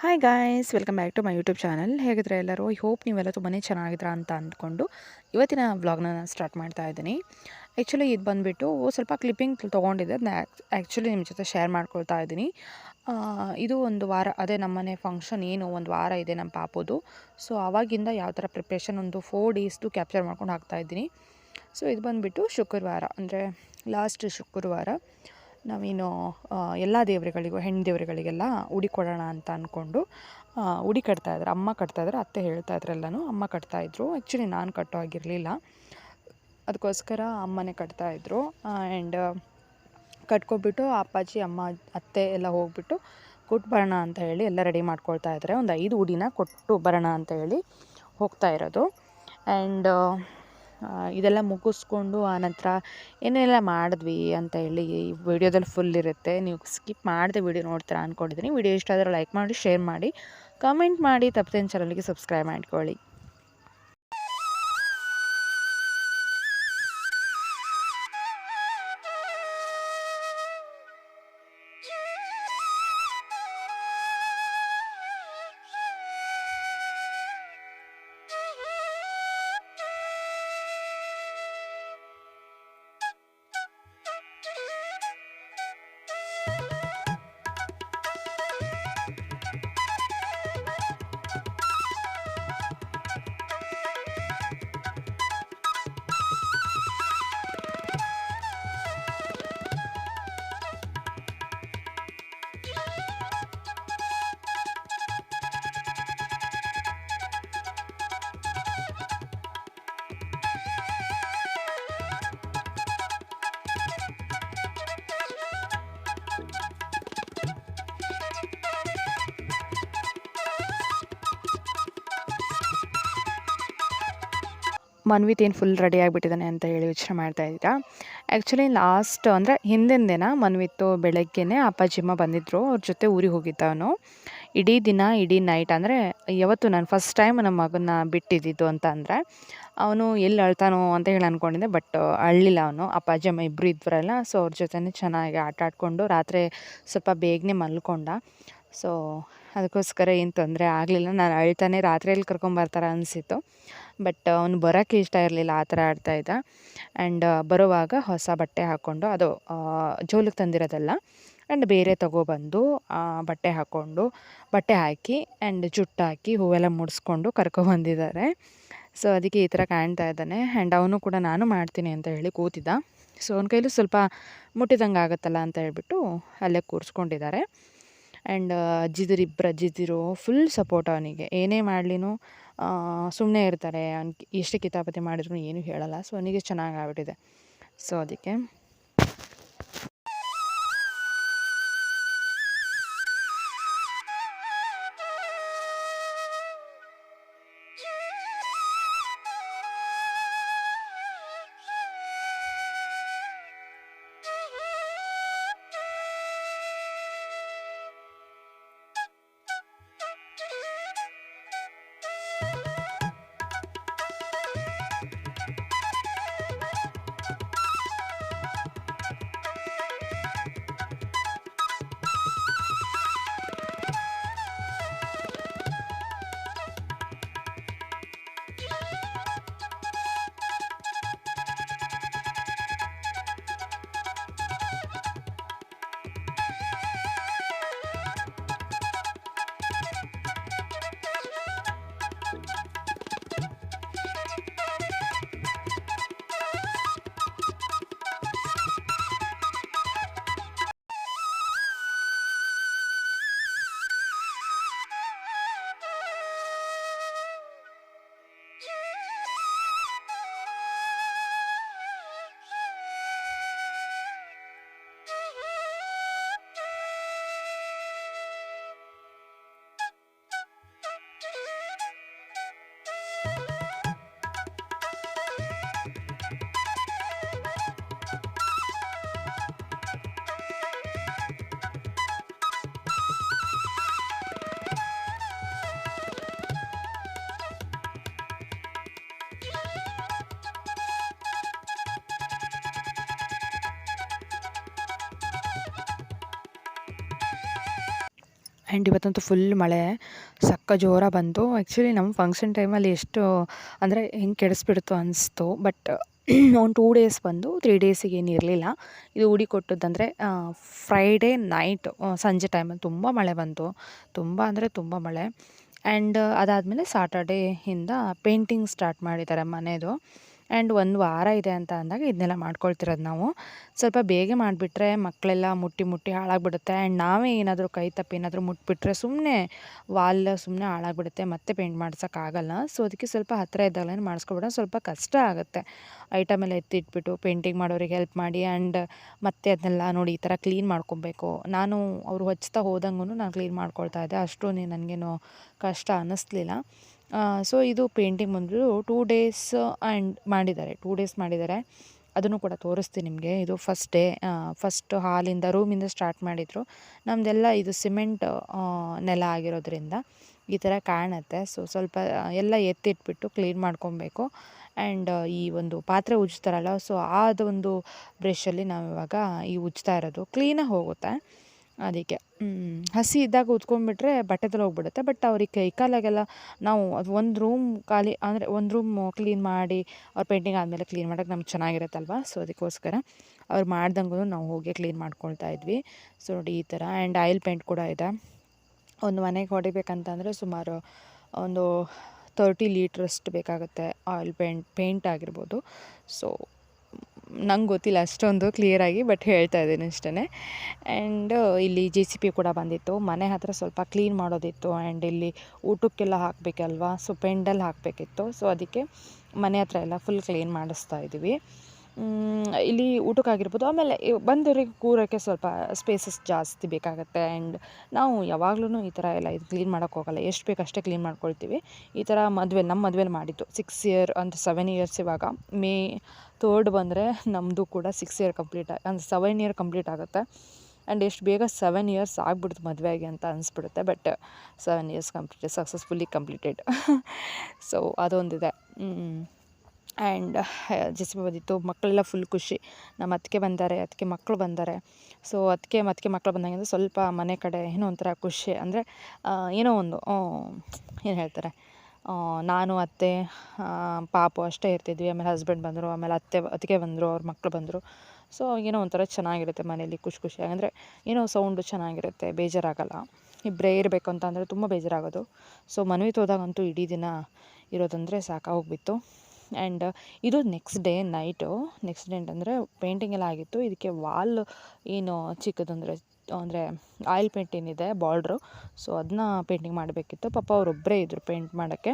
Hi guys welcome back to my YouTube channel ಹೇಗಿದ್ರೆ ಎಲ್ಲರೂ? I hope ನೀವೆಲ್ಲ ತುಂಬಾ ಚೆನ್ನಾಗಿದ್ದೀರಾ ಅಂತ ಅಂದ್ಕೊಂಡು ಇವತ್ತಿನ ವ್ಲಾಗ್ನ ಸ್ಟಾರ್ಟ್ ಮಾಡ್ತಾ ಇದ್ದೀನಿ. ಆ್ಯಕ್ಚುಲಿ ಇದು ಬಂದುಬಿಟ್ಟು ಸ್ವಲ್ಪ ಕ್ಲಿಪ್ಪಿಂಗ್ ತೊಗೊಂಡಿದ್ದೆ. ಅದನ್ನ ಆ್ಯಕ್ಚುಲಿ ನಿಮ್ಮ ಜೊತೆ ಶೇರ್ ಮಾಡ್ಕೊಳ್ತಾ ಇದ್ದೀನಿ. ಇದು ಒಂದು ವಾರ, ಅದೇ ನಮ್ಮನೆ ಫಂಕ್ಷನ್ ಏನು, ಒಂದು ವಾರ ಇದೆ ನಮ್ಮ ಪಾಪದು. ಸೊ ಆವಾಗಿಂದ ಯಾವ ಥರ ಪ್ರಿಪ್ರೇಷನ್ ಒಂದು ಫೋರ್ ಡೇಸ್ದು ಕ್ಯಾಪ್ಚರ್ ಮಾಡ್ಕೊಂಡು ಹಾಕ್ತಾ ಇದ್ದೀನಿ. ಸೊ ಇದು ಬಂದುಬಿಟ್ಟು ಶುಕ್ರವಾರ, ಅಂದರೆ ಲಾಸ್ಟ್ ಶುಕ್ರವಾರ. ನಾವೇನು ಎಲ್ಲ ದೇವರುಗಳಿಗೂ, ಹೆಣ್ಣು ದೇವರುಗಳಿಗೆಲ್ಲ ಉಡಿ ಕೊಡೋಣ ಅಂತ ಅಂದ್ಕೊಂಡು ಉಡಿ ಕಟ್ತಾ ಇದ್ರು. ಅಮ್ಮ ಕಟ್ತಾ ಇದ್ರು, ಅತ್ತೆ ಹೇಳ್ತಾ ಇದ್ರು ಎಲ್ಲನೂ ಅಮ್ಮ ಕಟ್ತಾಯಿದ್ರು ಆ್ಯಕ್ಚುಲಿ ನಾನು ಕಟ್ಟೋ ಆಗಿರಲಿಲ್ಲ ಅದಕ್ಕೋಸ್ಕರ ಅಮ್ಮನೇ ಕಟ್ತಾ ಇದ್ರು. ಆ್ಯಂಡ್ ಕಟ್ಕೊಬಿಟ್ಟು ಅಪ್ಪಾಜಿ, ಅಮ್ಮ, ಅತ್ತೆ ಎಲ್ಲ ಹೋಗ್ಬಿಟ್ಟು ಕೊಟ್ಟು ಬರೋಣ ಅಂತ ಹೇಳಿ ಎಲ್ಲ ರೆಡಿ ಮಾಡ್ಕೊಳ್ತಾ ಇದ್ದಾರೆ ಒಂದು ಐದು ಉಡಿನ ಕೊಟ್ಟು ಬರೋಣ ಅಂತ ಹೇಳಿ ಹೋಗ್ತಾ ಇರೋದು. ಆ್ಯಂಡ್ ಇದೆಲ್ಲ ಮುಗಿಸ್ಕೊಂಡು ಆನಂತರ ಏನೆಲ್ಲ ಮಾಡಿದ್ವಿ ಅಂತ ಹೇಳಿ ಈ ವಿಡಿಯೋದಲ್ಲಿ ಫುಲ್ ಇರುತ್ತೆ. ನೀವು ಸ್ಕಿಪ್ ಮಾಡದೆ ವಿಡಿಯೋ ನೋಡ್ತೀರಾ ಅಂದ್ಕೊಂಡಿದ್ದೀನಿ ವಿಡಿಯೋ ಇಷ್ಟ ಆದರೆ ಲೈಕ್ ಮಾಡಿ ಶೇರ್ ಮಾಡಿ ಕಮೆಂಟ್ ಮಾಡಿ ತಪ್ಪದೇನು ಚಾನಲ್ಗೆ ಸಬ್ಸ್ಕ್ರೈಬ್ ಮಾಡ್ಕೊಳ್ಳಿ. ಮನ್ವಿತ್ ಏನು ಫುಲ್ ರೆಡಿ ಆಗಿಬಿಟ್ಟಿದ್ದಾನೆ ಅಂತ ಹೇಳಿ ಯೋಚನೆ ಮಾಡ್ತಾ ಇದ್ದೀರಾ? ಆ್ಯಕ್ಚುಲಿ ಲಾಸ್ಟ್ ಅಂದರೆ ಹಿಂದಿನ ದಿನ ಮನ್ವಿತ್ತು ಬೆಳಗ್ಗೆನೇ ಅಪ್ಪಾಜಿಮ್ಮ ಬಂದಿದ್ದರು ಅವ್ರ ಜೊತೆ ಊರಿಗೆ ಹೋಗಿದ್ದ ಅವನು ಇಡೀ ದಿನ, ಇಡೀ ನೈಟ್ ಅಂದರೆ ಯಾವತ್ತು ನಾನು ಫಸ್ಟ್ ಟೈಮ್ ನಮ್ಮ ಮಗನ ಬಿಟ್ಟಿದ್ದಿದ್ದು ಅಂತ ಅಂದರೆ ಅವನು ಎಲ್ಲಿ ಅಳ್ತಾನೋ ಅಂತ ಹೇಳಿ ಅಂದ್ಕೊಂಡಿದ್ದೆ ಬಟ್ ಅಳ್ಳಿಲ್ಲ ಅವನು. ಅಪ್ಪಾಜಿ ಅಮ್ಮ ಇಬ್ಬರು ಇದ್ವರಲ್ಲ ಸೊ ಅವ್ರ ಜೊತೆನೇ ಚೆನ್ನಾಗಿ ಆಟ ಆಡಿಕೊಂಡು ರಾತ್ರಿ ಸ್ವಲ್ಪ ಬೇಗನೆ ಮಲ್ಕೊಂಡ. ಸೊ ಅದಕ್ಕೋಸ್ಕರ ಏನು ತೊಂದರೆ ಆಗಲಿಲ್ಲ. ನಾನು ಅಳ್ತಾನೆ ರಾತ್ರಿಯಲ್ಲಿ ಕರ್ಕೊಂಬರ್ತಾರೆ ಅನಿಸಿತ್ತು. ಬಟ್ ಅವನು ಬರೋಕ್ಕೆ ಇಷ್ಟ ಇರಲಿಲ್ಲ, ಆ ಥರ ಇದ್ದ. ಆ್ಯಂಡ್ ಬರುವಾಗ ಹೊಸ ಬಟ್ಟೆ ಹಾಕ್ಕೊಂಡು ಅದು ಜೋಲಿಗೆ ತಂದಿರೋದಲ್ಲ ಆ್ಯಂಡ್ ಬೇರೆ ತೊಗೊಬಂದು ಬಟ್ಟೆ ಹಾಕ್ಕೊಂಡು ಬಟ್ಟೆ ಹಾಕಿ ಆ್ಯಂಡ್ ಜುಟ್ಟು ಹಾಕಿ, ಹೂವೆಲ್ಲ ಮುಡಿಸ್ಕೊಂಡು ಕರ್ಕೊಬಂದಿದ್ದಾರೆ ಸೊ ಅದಕ್ಕೆ ಈ ಥರ ಕಾಣ್ತಾ ಇದ್ದಾನೆ. ಆ್ಯಂಡ್ ಅವನು ಕೂಡ ನಾನು ಮಾಡ್ತೀನಿ ಅಂತ ಹೇಳಿ ಕೂತಿದ್ದ. ಸೊ ಅವನ ಕೈಲೂ ಸ್ವಲ್ಪ ಮುಟ್ಟಿದಂಗೆ ಆಗುತ್ತಲ್ಲ ಅಂತ ಹೇಳ್ಬಿಟ್ಟು ಅಲ್ಲೇ ಕೂರಿಸ್ಕೊಂಡಿದ್ದಾರೆ. ಆ್ಯಂಡ್ ಅಜ್ಜಿದಿರು ಇಬ್ಬರು ಅಜ್ಜಿದಿರು ಫುಲ್ ಸಪೋರ್ಟ್ ಅವನಿಗೆ. ಏನೇ ಮಾಡ್ಲಿನೂ ಸುಮ್ಮನೆ ಇರ್ತಾರೆ. ಅವ್ನು ಎಷ್ಟೇ ಕಿತಾಪತಿ ಮಾಡಿದ್ರು ಏನೂ ಹೇಳಲ್ಲ. ಸೊ ಅವನಿಗೆ ಚೆನ್ನಾಗಿ ಆಗಿಬಿಟ್ಟಿದೆ. ಸೊ ಅದಕ್ಕೆ ಆ್ಯಂಡ್ ಇವತ್ತಂತೂ ಫುಲ್ ಮಳೆ, ಸಕ್ಕ ಜೋರ ಬಂತು. ಆ್ಯಕ್ಚುಲಿ ನಮ್ಮ ಫಂಕ್ಷನ್ ಟೈಮಲ್ಲಿ ಎಷ್ಟು, ಅಂದರೆ ಹೆಂಗೆ ಕೆಡಿಸ್ಬಿಡ್ತು ಅನಿಸ್ತು. ಬಟ್ ಒಂದು ಟೂ ಡೇಸ್ ಬಂದು ತ್ರೀ ಡೇಸಿಗೆ ಏನು ಇರಲಿಲ್ಲ. ಇದು ಹುಡಿ ಕೊಟ್ಟದ್ದಂದರೆ ಫ್ರೈಡೇ ನೈಟ್ ಸಂಜೆ ಟೈಮಲ್ಲಿ ತುಂಬ ಮಳೆ ಬಂತು. ತುಂಬ ಅಂದರೆ ತುಂಬ ಮಳೆ. ಆ್ಯಂಡ್ ಅದಾದಮೇಲೆ ಸಾಟರ್ಡೇಯಿಂದ ಪೇಂಟಿಂಗ್ ಸ್ಟಾರ್ಟ್ ಮಾಡಿದ್ದಾರೆ ಮನೆಯದು ಆ್ಯಂಡ್ ಒಂದು ವಾರ ಇದೆ ಅಂತ ಅಂದಾಗ ಇದನ್ನೆಲ್ಲ ಮಾಡ್ಕೊಳ್ತಿರೋದು ನಾವು. ಸ್ವಲ್ಪ ಬೇಗ ಮಾಡಿಬಿಟ್ರೆ ಮಕ್ಕಳೆಲ್ಲ ಮುಟ್ಟಿ ಮುಟ್ಟಿ ಹಾಳಾಗ್ಬಿಡುತ್ತೆ. ಆ್ಯಂಡ್ ನಾವೇ ಏನಾದರೂ ಕೈ ತಪ್ಪಿ ಏನಾದರೂ ಮುಟ್ಬಿಟ್ರೆ ಸುಮ್ಮನೆ ವಾಲ್ ಸುಮ್ಮನೆ ಹಾಳಾಗ್ಬಿಡುತ್ತೆ. ಮತ್ತೆ ಪೇಂಟ್ ಮಾಡ್ಸೋಕ್ಕಾಗಲ್ಲ. ಸೊ, ಅದಕ್ಕೆ ಸ್ವಲ್ಪ ಹತ್ತಿರ ಇದ್ದಾಗಲೇ ಮಾಡಿಸ್ಕೊಬಿಡೋ ಸ್ವಲ್ಪ ಕಷ್ಟ ಆಗುತ್ತೆ. ಐಟಮ್ ಎಲ್ಲ ಎತ್ತಿಟ್ಬಿಟ್ಟು ಪೇಂಟಿಂಗ್ ಮಾಡೋರಿಗೆ ಹೆಲ್ಪ್ ಮಾಡಿ ಆ್ಯಂಡ್ ಮತ್ತೆ ಅದನ್ನೆಲ್ಲ ನೋಡಿ ಈ ಥರ ಕ್ಲೀನ್ ಮಾಡ್ಕೊಬೇಕು. ನಾನು ಅವರು ಹಚ್ತಾ ಹೋದಂಗೂ ನಾನು ಕ್ಲೀನ್ ಮಾಡ್ಕೊಳ್ತಾ ಇದ್ದೆ. ಅಷ್ಟು ನನಗೇನು ಕಷ್ಟ ಅನ್ನಿಸ್ಲಿಲ್ಲ. ಸೊ ಇದು ಪೇಂಟಿಂಗ್ ಬಂದ್ಬಿಟ್ಟು ಟೂ ಡೇಸ್ ಆ್ಯಂಡ್ ಮಾಡಿದ್ದಾರೆ ಟೂ ಡೇಸ್ ಮಾಡಿದ್ದಾರೆ. ಅದನ್ನು ಕೂಡ ತೋರಿಸ್ತೀನಿ ನಿಮಗೆ. ಇದು ಫಸ್ಟ್ ಡೇ ಫಸ್ಟ್ ಹಾಲಿಂದ ರೂಮಿಂದ ಸ್ಟಾರ್ಟ್ ಮಾಡಿದರು. ನಮ್ಮದೆಲ್ಲ ಇದು ಸಿಮೆಂಟ್ ನೆಲ ಆಗಿರೋದ್ರಿಂದ ಈ ಥರ ಕಾಣುತ್ತೆ. ಸೊ ಸ್ವಲ್ಪ ಎಲ್ಲ ಎತ್ತಿಟ್ಬಿಟ್ಟು ಕ್ಲೀನ್ ಮಾಡ್ಕೊಬೇಕು. ಆ್ಯಂಡ್ ಈ ಒಂದು ಪಾತ್ರೆ ಉಜ್ತಾರಲ್ಲ ಸೊ ಅದೊಂದು ಬ್ರಷಲ್ಲಿ ನಾವು ಇವಾಗ ಈ ಉಜ್ತಾ ಇರೋದು. ಕ್ಲೀನಾಗಿ ಹೋಗುತ್ತೆ. ಅದಕ್ಕೆ. ಹಸಿ ಇದ್ದಾಗ ಉತ್ಕೊಂಡ್ಬಿಟ್ರೆ ಬಟ್ಟೆ ತಲೆ ಹೋಗ್ಬಿಡುತ್ತೆ. ಬಟ್ ಅವ್ರಿಗೆ ಕೈ ಕಾಲಾಗೆಲ್ಲ ನಾವು ಅದು ಒಂದು ರೂಮ್ ಖಾಲಿ ಅಂದರೆ ಒಂದು ರೂಮ್ ಕ್ಲೀನ್ ಮಾಡಿ ಅವ್ರ ಪೇಂಟಿಂಗ್ ಆದಮೇಲೆ ಕ್ಲೀನ್ ಮಾಡೋಕೆ ನಮ್ಗೆ ಚೆನ್ನಾಗಿರುತ್ತಲ್ವ? ಸೊ ಅದಕ್ಕೋಸ್ಕರ ಅವ್ರು ಮಾಡ್ದಂಗೂ ನಾವು ಹೋಗಿ ಕ್ಲೀನ್ ಮಾಡ್ಕೊಳ್ತಾ ಇದ್ವಿ. ಸೊ ನೋಡಿ ಈ ಥರ ಆ್ಯಂಡ್ ಆಯಿಲ್ ಪೇಂಟ್ ಕೂಡ ಇದೆ. ಒಂದು ಮನೆಗೆ ಹೊಡಿಬೇಕಂತಂದರೆ ಸುಮಾರು ಒಂದು ತರ್ಟಿ ಲೀಟ್ರಷ್ಟು ಬೇಕಾಗುತ್ತೆ ಆಯಿಲ್ ಪೇಂಟ್ ಪೇಂಟ್ ಆಗಿರ್ಬೋದು. ಸೊ ನಂಗೆ ಗೊತ್ತಿಲ್ಲ, ಅಷ್ಟೊಂದು ಕ್ಲಿಯರಾಗಿ ಬಟ್ ಹೇಳ್ತಾ ಇದ್ದೀನಿ ಅಷ್ಟೇ ಆ್ಯಂಡ್ ಇಲ್ಲಿ ಜೆ ಸಿ ಪಿ ಕೂಡ ಬಂದಿತ್ತು. ಮನೆ ಹತ್ತಿರ ಸ್ವಲ್ಪ ಕ್ಲೀನ್ ಮಾಡೋದಿತ್ತು ಆ್ಯಂಡ್ ಇಲ್ಲಿ ಊಟಕ್ಕೆಲ್ಲ ಹಾಕಬೇಕಲ್ವಾ? ಸೊ ಪೆಂಡಲ್ ಹಾಕಬೇಕಿತ್ತು. ಸೊ ಅದಕ್ಕೆ ಮನೆ ಹತ್ರ ಎಲ್ಲ ಫುಲ್ ಕ್ಲೀನ್ ಮಾಡಿಸ್ತಾ ಇದ್ದೀವಿ. ಇಲ್ಲಿ ಊಟಕ್ಕಾಗಿರ್ಬೋದು ಆಮೇಲೆ ಬಂದವರಿಗೆ ಕೂರೋಕ್ಕೆ ಸ್ವಲ್ಪ ಸ್ಪೇಸಸ್ ಜಾಸ್ತಿ ಬೇಕಾಗುತ್ತೆ. ಆ್ಯಂಡ್ ನಾವು ಯಾವಾಗ್ಲೂ ಈ ಥರ ಎಲ್ಲ ಇದು ಕ್ಲೀನ್ ಮಾಡೋಕ್ಕೆ ಹೋಗಲ್ಲ. ಎಷ್ಟು ಬೇಕು ಅಷ್ಟೇ ಕ್ಲೀನ್ ಮಾಡ್ಕೊಳ್ತೀವಿ. ಈ ಥರ ಮದುವೆ, ನಮ್ಮ ಮದುವೆಲಿ ಮಾಡಿದ್ದು ಸಿಕ್ಸ್ ಇಯರ್ ಅಂತ ಸೆವೆನ್ ಇಯರ್ಸ್ ಇವಾಗ. ಮೇ ತರ್ಡ್ ಬಂದರೆ ನಮ್ಮದು ಕೂಡ ಸಿಕ್ಸ್ ಇಯರ್ ಕಂಪ್ಲೀಟ್ ಅಂದರೆ ಸೆವೆನ್ ಇಯರ್ ಕಂಪ್ಲೀಟ್ ಆಗುತ್ತೆ. ಆ್ಯಂಡ್ ಎಷ್ಟು ಬೇಗ ಸೆವೆನ್ ಇಯರ್ಸ್ ಆಗಿಬಿಡ್ತು ಮದುವೆಗೆ ಅಂತ ಅನಿಸ್ಬಿಡುತ್ತೆ. But seven years completed successfully completed so ಅದೊಂದಿದೆ. And JCB ಬಂದಿತ್ತು ಮಕ್ಕಳೆಲ್ಲ ಫುಲ್ ಖುಷಿ. ನಮ್ಮ ಅತ್ತಿಗೆ ಬಂದಾರೆ, ಅತ್ತಿಗೆ ಮಕ್ಕಳು ಬಂದಾರೆ. ಸೊ ಅದಕ್ಕೆ ಅತ್ತಿಗೆ ಮಕ್ಕಳು ಬಂದಾಗಿಂದ ಸ್ವಲ್ಪ ಮನೆ ಕಡೆ ಏನೋ ಒಂಥರ ಖುಷಿ. ಅಂದರೆ ಏನೋ ಒಂದು ಏನು ಹೇಳ್ತಾರೆ ನಾನು, ಅತ್ತೆ ಪಾಪು ಅಷ್ಟೇ ಇರ್ತಿದ್ವಿ. ಆಮೇಲೆ ಹಸ್ಬೆಂಡ್ ಬಂದರು, ಆಮೇಲೆ ಅತ್ತೆ, ಅತ್ತಿಗೆ ಬಂದರು, ಅವ್ರ ಮಕ್ಕಳು ಬಂದರು. ಸೊ ಏನೋ ಒಂಥರ ಚೆನ್ನಾಗಿರುತ್ತೆ ಮನೇಲಿ ಖುಷಿ ಖುಷಿ ಅಂದರೆ, ಏನೋ ಸೌಂಡು ಚೆನ್ನಾಗಿರುತ್ತೆ, ಬೇಜಾರಾಗಲ್ಲ. ಇಬ್ಬರೇ ಇರಬೇಕು ಅಂತ ಅಂದರೆ ತುಂಬ ಬೇಜಾರಾಗೋದು. ಸೊ ಮನವಿ ಹೋದಾಗಂತೂ ಇಡೀ ದಿನ ಇರೋದಂದರೆ ಸಾಕಾಗೋಗ್ಬಿತ್ತು ಆ್ಯಂಡ್ ಇದು next day night next day ಅಂತಂದರೆ ಪೇಂಟಿಂಗ್ ಎಲ್ಲ ಆಗಿತ್ತು. ಇದಕ್ಕೆ ವಾಲ್ ಏನು ಚಿಕ್ಕದಂದರೆ ಅಂದರೆ ಆಯಿಲ್ ಪೇಂಟಿಂಗ್ ಇದೆ ಬಾರ್ಡ್ರು ಸೊ ಅದನ್ನ ಪೇಂಟಿಂಗ್ ಮಾಡಬೇಕಿತ್ತು. ಪಾಪ ಅವರೊಬ್ಬರೇ ಇದ್ದರು ಪೇಂಟ್ ಮಾಡೋಕ್ಕೆ.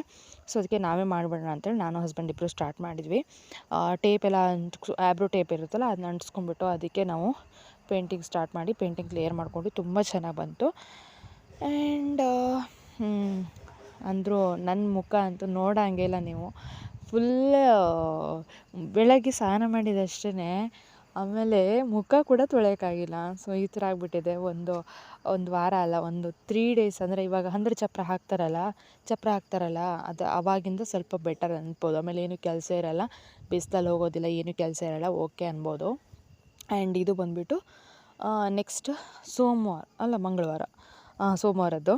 ಸೊ ಅದಕ್ಕೆ ನಾವೇ ಮಾಡಿಬಿಡೋಣ ಅಂತೇಳಿ ನಾನು ಹಸ್ಬೆಂಡ್ ಇಬ್ಬರು ಸ್ಟಾರ್ಟ್ ಮಾಡಿದ್ವಿ. ಟೇಪ್ ಎಲ್ಲ ಆ್ಯಬ್ರೋ ಟೇಪ್ ಇರುತ್ತಲ್ಲ ಅದನ್ನ ಅಂಟಿಸ್ಕೊಂಡ್ಬಿಟ್ಟು ಅದಕ್ಕೆ ನಾವು ಪೇಂಟಿಂಗ್ ಸ್ಟಾರ್ಟ್ ಮಾಡಿ ಪೇಂಟಿಂಗ್ ಕ್ಲಿಯರ್ ಮಾಡಿಕೊಂಡು ತುಂಬ ಚೆನ್ನಾಗಿ ಬಂತು. ಆ್ಯಂಡ್ ಅಂದರೂ ನನ್ನ ಮುಖ ಅಂತೂ ನೋಡೋಂಗೆ ಇಲ್ಲ ನೀವು. ಫುಲ್ ಬೆಳಗ್ಗೆ ಸ್ನಾನ ಮಾಡಿದಷ್ಟೇ ಆಮೇಲೆ ಮುಖ ಕೂಡ ತೊಳೆಯೋಕ್ಕಾಗಿಲ್ಲ. ಸೊ ಈ ಥರ ಆಗಿಬಿಟ್ಟಿದೆ. ಒಂದು ಒಂದು ವಾರ ಅಲ್ಲ, ಒಂದು ತ್ರೀ ಡೇಸ್ ಅಂದರೆ ಇವಾಗ ಅಂದರೆ ಚಪ್ಪರ ಹಾಕ್ತಾರಲ್ಲ ಚಪ್ಪರ ಹಾಕ್ತಾರಲ್ಲ, ಅದು ಅವಾಗಿಂದ ಸ್ವಲ್ಪ ಬೆಟರ್ ಅನ್ಬೋದು. ಆಮೇಲೆ ಏನು ಕೆಲಸ ಇರೋಲ್ಲ, ಬಿಸ್ಲಲ್ಲಿ ಹೋಗೋದಿಲ್ಲ, ಏನು ಕೆಲಸ ಇರೋಲ್ಲ ಓಕೆ ಅನ್ಬೋದು. ಆ್ಯಂಡ್ ಇದು ಬಂದುಬಿಟ್ಟು ನೆಕ್ಸ್ಟ್ ಸೋಮವಾರ, ಅಲ್ಲ ಮಂಗಳವಾರ ಸೋಮವಾರದ್ದು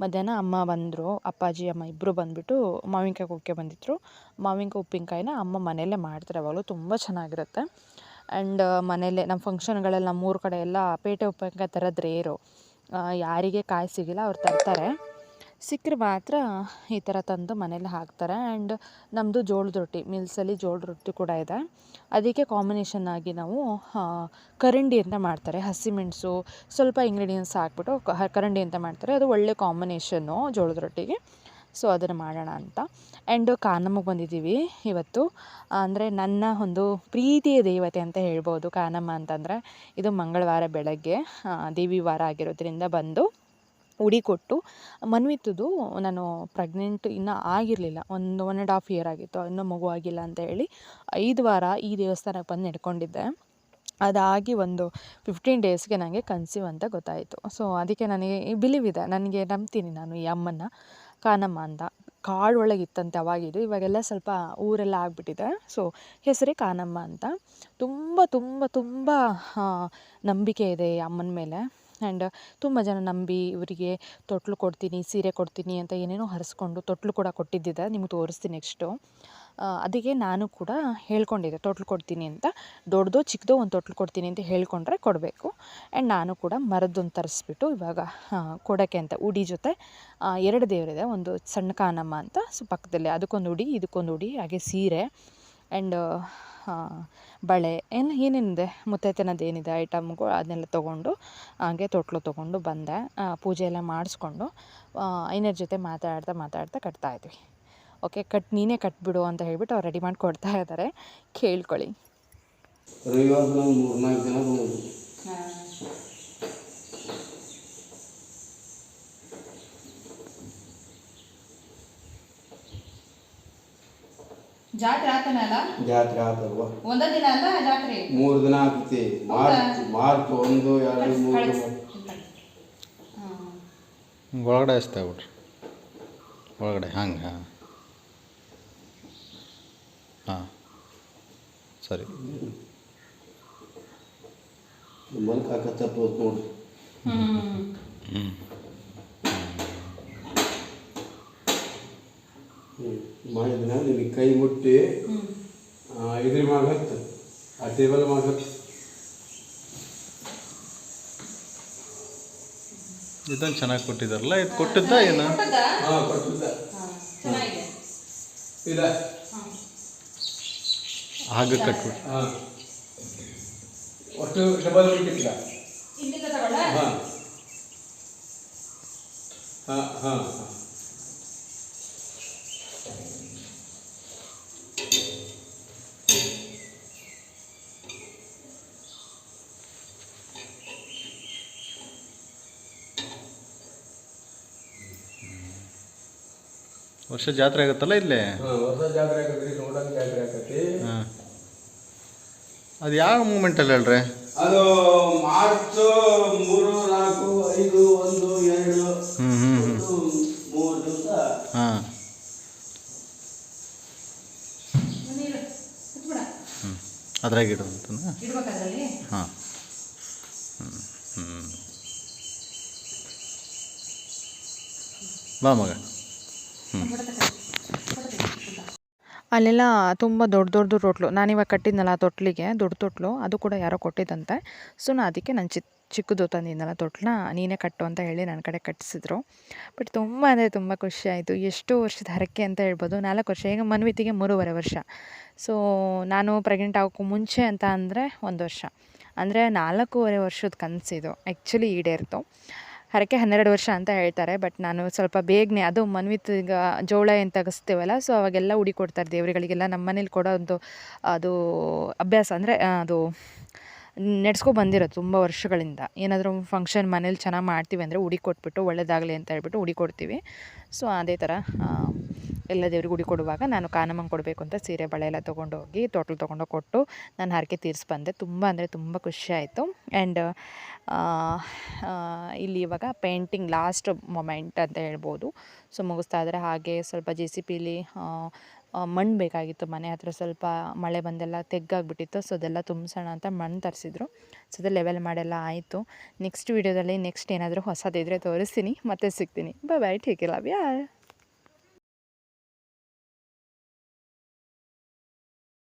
ಮಧ್ಯಾಹ್ನ ಅಮ್ಮ ಬಂದರು, ಅಪ್ಪಾಜಿ, ಅಮ್ಮ ಇಬ್ಬರು ಬಂದುಬಿಟ್ಟು ಮಾವಿನಕಾಯಿ ಕೊಕ್ಕೆ ಬಂದಿದ್ದರು ಮಾವಿನಕಾಯಿ ಉಪ್ಪಿನಕಾಯಿನ ಅಮ್ಮ ಮನೆಯಲ್ಲೇ ಮಾಡ್ತಾರೆ ಯಾವಾಗಲೂ ತುಂಬ ಚೆನ್ನಾಗಿರುತ್ತೆ. ಆ್ಯಂಡ್ ಮನೆಯಲ್ಲೇ ನಮ್ಮ ಫಂಕ್ಷನ್ಗಳಲ್ಲಿ ನಮ್ಮೂರ ಕಡೆ ಎಲ್ಲ ಪೇಟೆ ಉಪ್ಪಿನಕಾಯಿ ತರೋದು ರೇರು ಯಾರಿಗೆ ಕಾಯಿ ಸಿಗಿಲ್ಲ ಅವ್ರು ತರ್ತಾರೆ. ಸಿಕ್ಕರೆ ಮಾತ್ರ ಈ ಥರ ತಂದು ಮನೇಲಿ ಹಾಕ್ತಾರೆ. ಆ್ಯಂಡ್ ನಮ್ಮದು ಜೋಳದ ರೊಟ್ಟಿ, ಮಿಲ್ಸಲ್ಲಿ ಜೋಳದ ರೊಟ್ಟಿ ಕೂಡ ಇದೆ. ಅದಕ್ಕೆ ಕಾಂಬಿನೇಷನ್ ಆಗಿ ನಾವು ಕರಂಡಿ ಅಂತ ಮಾಡ್ತಾರೆ. ಹಸಿಮೆಣಸು ಸ್ವಲ್ಪ ಇಂಗ್ರೀಡಿಯೆಂಟ್ಸ್ ಹಾಕ್ಬಿಟ್ಟು ಕರಂಡಿ ಅಂತ ಮಾಡ್ತಾರೆ. ಅದು ಒಳ್ಳೆ ಕಾಂಬಿನೇಷನ್ನು ಜೋಳದ ರೊಟ್ಟಿಗೆ. ಸೊ ಅದನ್ನು ಮಾಡೋಣ ಅಂತ. ಆ್ಯಂಡ್ ಕಾನಮ್ಮಗೆ ಬಂದಿದ್ದೀವಿ ಇವತ್ತು. ಅಂದರೆ ನನ್ನ ಒಂದು ಪ್ರೀತಿಯ ದೇವತೆ ಅಂತ ಹೇಳ್ಬೋದು ಕಾನಮ್ಮ ಅಂತಂದರೆ. ಇದು ಮಂಗಳವಾರ ಬೆಳಗ್ಗೆ ದೇವಿ ವಾರ ಆಗಿರೋದ್ರಿಂದ ಬಂದು ಉಡಿ ಕೊಟ್ಟು, ಮನ್ವಿತದ್ದು ನಾನು ಪ್ರೆಗ್ನೆಂಟ್ ಇನ್ನೂ ಆಗಿರಲಿಲ್ಲ. ಒಂದು ಒನ್ ಆ್ಯಂಡ್ ಹಾಫ್ ಇಯರ್ ಆಗಿತ್ತು. ಇನ್ನೂ ಮಗು ಆಗಿಲ್ಲ ಅಂತ ಹೇಳಿ ಐದು ವಾರ ಈ ದೇವಸ್ಥಾನಕ್ಕೆ ಬಂದು ನಡ್ಕೊಂಡಿದ್ದೆ. ಅದಾಗಿ ಒಂದು ಫಿಫ್ಟೀನ್ ಡೇಸ್ಗೆ ನನಗೆ ಕನ್ಸೀವ್ ಅಂತ ಗೊತ್ತಾಯಿತು. ಸೊ ಅದಕ್ಕೆ ನನಗೆ ಬಿಲೀವ್ ಇದೆ. ನನಗೆ ನಂಬ್ತೀನಿ ನಾನು ಈ ಅಮ್ಮನ ಕಾನಮ್ಮ ಅಂತ. ಕಾಡು ಒಳಗಿತ್ತಂತೆ ಅವಾಗಿದ್ದು ಅವಾಗಿದು. ಇವಾಗೆಲ್ಲ ಸ್ವಲ್ಪ ಊರೆಲ್ಲ ಆಗಿಬಿಟ್ಟಿದೆ. ಸೊ ಹೆಸರೇ ಕಾನಮ್ಮ ಅಂತ. ತುಂಬ ತುಂಬ ತುಂಬ ನಂಬಿಕೆ ಇದೆ ಈ ಅಮ್ಮನ ಮೇಲೆ. ಆ್ಯಂಡ್ ತುಂಬ ಜನ ನಂಬಿ ಇವರಿಗೆ ತೊಟ್ಲು ಕೊಡ್ತೀನಿ, ಸೀರೆ ಕೊಡ್ತೀನಿ ಅಂತ ಏನೇನೋ ಹರಿಸ್ಕೊಂಡು ತೊಟ್ಲು ಕೂಡ ಕೊಟ್ಟಿದ್ದಿದೆ, ನಿಮ್ಗೆ ತೋರಿಸ್ತೀನಿ ನೆಕ್ಸ್ಟು. ಅದಕ್ಕೆ ನಾನು ಕೂಡ ಹೇಳ್ಕೊಂಡಿದ್ದೆ, ತೊಟ್ಲು ಕೊಡ್ತೀನಿ ಅಂತ. ದೊಡ್ಡದೋ ಚಿಕ್ಕದೋ ಒಂದು ತೊಟ್ಲು ಕೊಡ್ತೀನಿ ಅಂತ ಹೇಳ್ಕೊಂಡ್ರೆ ಕೊಡಬೇಕು. ಆ್ಯಂಡ್ ನಾನು ಕೂಡ ಮರದ್ದೊಂದು ತರಿಸ್ಬಿಟ್ಟು ಇವಾಗ ಕೊಡೋಕ್ಕೆ ಅಂತ, ಉಡಿ ಜೊತೆ ಎರಡು ದೇವರಿದೆ, ಒಂದು ಸಣ್ಣ ಕಾನಮ್ಮ ಅಂತ, ಸೊ ಪಕ್ಕದಲ್ಲಿ ಅದಕ್ಕೊಂದು ಉಡಿ, ಇದಕ್ಕೊಂದು ಉಡಿ, ಹಾಗೆ ಸೀರೆ. ಆ್ಯಂಡ್ ಬಳೆ ಏನು ಏನೇನಿದೆ? ಮುತ್ತೈದೆನದ್ದು ಏನಿದೆ ಐಟಮ್ಗಳು ಅದನ್ನೆಲ್ಲ ತೊಗೊಂಡು ಹಾಗೆ ತೊಟ್ಲು ತೊಗೊಂಡು ಬಂದೆ. ಪೂಜೆ ಎಲ್ಲ ಮಾಡಿಸ್ಕೊಂಡು ಐನರ್ ಜೊತೆ ಮಾತಾಡ್ತಾ ಮಾತಾಡ್ತಾ ಕಟ್ತಾ ಇದ್ವಿ. ಓಕೆ ಕಟ್ ನೀನೇ ಕಟ್ಬಿಡು ಅಂತ ಹೇಳ್ಬಿಟ್ಟು ಅವ್ರು ರೆಡಿ ಮಾಡಿ ಕೊಡ್ತಾ ಇದ್ದಾರೆ. ಕೇಳ್ಕೊಳ್ಳಿ ರವಿವಾರ ನಾವು ಮೂರ್ನಾಲ್ಕು ಜನ ಬಂದದ್ದು ಜಾತ್ರೆ ಆತನಲ್ಲ ಜಾತ್ರೆ ಆತಲ್ವ? ಒಂದ ದಿನ ಅಲ್ಲ ಜಾತ್ರೆ? ಮೂರು ದಿನ ಆಗ್ತೈತಿ. ಮಾರ್ಚ್ ಮಾರ್ಚ್ ಒಂದು ಎರಡು ಮೂರು ಒಳಗಡೆ ಎಸ್ತಾಗ್ಬಿಟ್ರಿ ಒಳಗಡೆ ಹಂಗೆ ಹಾಂ. ಹಾಂ. ಸರಿ. ಮಲ್ಕಾಕತ್ತಪ್ಪ ನೋಡ್ರಿ ನೋಡಿ. ಹ್ಞೂ ಮಾಡಿದ ನಿನಗೆ ಕೈ ಮುಟ್ಟಿ ಇದ್ರಿ ಮಾಡತ್ತು ಆ ಟೇಬಲ್ ಮಾಡತ್ತು ಇದನ್ನು ಚೆನ್ನಾಗಿ ಕೊಟ್ಟಿದ್ದಾರಲ್ಲ? ಇದು ಕೊಟ್ಟಿದ್ದ ಏನು? ಹಾಂ ಕೊಟ್ಟಿದ್ದ. ಚೆನ್ನಾಗಿದೆ. ಇಲ್ಲ ಹಾಗೆ ಕಟ್ಬಿಟ್ಟು ಹಾಂ. ಒಟ್ಟು ಡಬಲ್ ಬಿಟ್ಟಿಲ್ಲ ಹಾಂ. ಹಾಂ ಹಾಂ ಹಾಂ. ವರ್ಷ ಜಾತ್ರೆ ಆಗುತ್ತಲ್ಲ ಇಲ್ಲೇ? ವರ್ಷ ಜಾತ್ರೆ ನೋಡೋಕೆ ಜಾತ್ರೆ ಆಗತ್ತಿ. ಹಾಂ. ಅದು ಯಾವ ಮೂಮೆಂಟಲ್ಲಿ ಹೇಳ್ರಿ? ಅದು ಮಾರ್ಚ್ ಮೂರು ನಾಲ್ಕು ಐದು ಒಂದು ಎರಡು ಹ್ಞೂ ಹ್ಞೂ ಹ್ಞೂ ಒಂದು ಮೂರು ದಿವಸ. ಹಾಂ. ಅದ್ರಾಗ ಇಡು ಅಂತನಾ ಹಾಂ. ಹ್ಞೂ ಹ್ಞೂ ಬಾ ಮಗ. ಅಲ್ಲೆಲ್ಲ ತುಂಬ ದೊಡ್ಡ ದೊಡ್ಡದು ತೊಟ್ಲು. ನಾನಿವಾಗ ಕಟ್ಟಿದ್ನಲ್ಲ ಆ ತೊಟ್ಲಿಗೆ, ದೊಡ್ಡ ತೊಟ್ಲು. ಅದು ಕೂಡ ಯಾರೋ ಕೊಟ್ಟಿದ್ದಂತೆ. ಸೊ ನಾನು ಅದಕ್ಕೆ ನಾನು ಚಿಕ್ಕ ಚಿಕ್ಕದು ತಂದಿದ್ನಲ್ಲ ತೊಟ್ಲನ್ನ, ನೀನೇ ಕಟ್ಟು ಅಂತ ಹೇಳಿ ನನ್ನ ಕಡೆ ಕಟ್ಟಿಸಿದ್ರು ಬಟ್ ತುಂಬ ಅಂದರೆ ತುಂಬ ಖುಷಿ ಆಯಿತು. ಎಷ್ಟು ವರ್ಷದ ಹರಕೆ ಅಂತ ಹೇಳ್ಬೋದು. ನಾಲ್ಕು ವರ್ಷ, ಈಗ ಮನ್ವಿತಿಗೆ ಮೂರುವರೆ ವರ್ಷ. ಸೊ ನಾನು ಪ್ರೆಗ್ನೆಂಟ್ ಆಗೋಕ್ಕೂ ಮುಂಚೆ ಅಂತ ಅಂದರೆ ಒಂದು ವರ್ಷ. ಅಂದರೆ ನಾಲ್ಕೂವರೆ ವರ್ಷದ ಕನಸಿದು. ಆ್ಯಕ್ಚುಲಿ ಈಡೇರಿತು. ಹರಕೆ ಹನ್ನೆರಡು ವರ್ಷ ಅಂತ ಹೇಳ್ತಾರೆ, ಬಟ್ ನಾನು ಸ್ವಲ್ಪ ಬೇಗನೆ ಅದು ಮನ್ವಿತ್ ಈಗ ಜೋಳ ಏನು ತೆಗೆಸ್ತೀವಲ್ಲ ಸೊ ಅವಾಗೆಲ್ಲ ಉಡಿ ಕೊಡ್ತಾರೆ ದೇವರುಗಳಿಗೆಲ್ಲ. ನಮ್ಮ ಮನೇಲಿ ಕೊಡೋ ಒಂದು, ಅದು ಅಭ್ಯಾಸ ಅಂದರೆ ಅದು ನೆಡ್ಸ್ಕೊ ಬಂದಿರೋದು ತುಂಬ ವರ್ಷಗಳಿಂದ. ಏನಾದರೂ ಫಂಕ್ಷನ್ ಮನೇಲಿ ಚೆನ್ನಾಗಿ ಮಾಡ್ತೀವಿ ಅಂದರೆ ಉಡಿ ಕೊಟ್ಬಿಟ್ಟು ಒಳ್ಳೆಯದಾಗಲಿ ಅಂತ ಹೇಳ್ಬಿಟ್ಟು ಉಡಿ ಕೊಡ್ತೀವಿ. ಸೊ ಅದೇ ಥರ ಎಲ್ಲ ದೇವ್ರಿಗೆ ಉಡಿ ಕೊಡುವಾಗ ನಾನು ಕಾನಮ್ಮಂಗೆ ಕೊಡಬೇಕು ಅಂತ ಸೀರೆ, ಬಳೆ ಎಲ್ಲ ತೊಗೊಂಡೋಗಿ ತೊಟ್ಲು ತೊಗೊಂಡು ಕೊಟ್ಟು ನಾನು ಹರಕೆ ತೀರಿಸಿ ಬಂದೆ. ತುಂಬ ಅಂದರೆ ತುಂಬ ಖುಷಿ ಆಯಿತು. ಆ್ಯಂಡ್ ಇಲ್ಲಿ ಇವಾಗ ಪೇಂಟಿಂಗ್ ಲಾಸ್ಟ್ ಮೊಮೆಂಟ್ ಅಂತ ಹೇಳ್ಬೋದು. ಸೊ ಮುಗಿಸ್ತಾ ಇದ್ದರೆ ಹಾಗೆ ಸ್ವಲ್ಪ ಜೆ ಸಿ ಪಿಲಿ ಮಣ್ಣು ಬೇಕಾಗಿತ್ತು ಮನೆ ಹತ್ರ. ಸ್ವಲ್ಪ ಮಳೆ ಬಂದೆಲ್ಲ ತೆಗ್ಗಾಗ್ಬಿಟ್ಟಿತ್ತು, ಸೊ ಅದೆಲ್ಲ ತುಂಬಿಸೋಣ ಅಂತ ಮಣ್ಣು ತರಿಸಿದ್ರು. ಸೊ ಅದು ಲೆವೆಲ್ ಮಾಡೆಲ್ಲ ಆಯಿತು. ನೆಕ್ಸ್ಟ್ ವೀಡಿಯೋದಲ್ಲಿ ನೆಕ್ಸ್ಟ್ ಏನಾದರೂ ಹೊಸದಿದ್ರೆ ತೋರಿಸ್ತೀನಿ, ಮತ್ತೆ ಸಿಗ್ತೀನಿ. ಬಾಯ್ ಬಾಯ್ ಟೇಕ್ ಲವ್ ಯಾ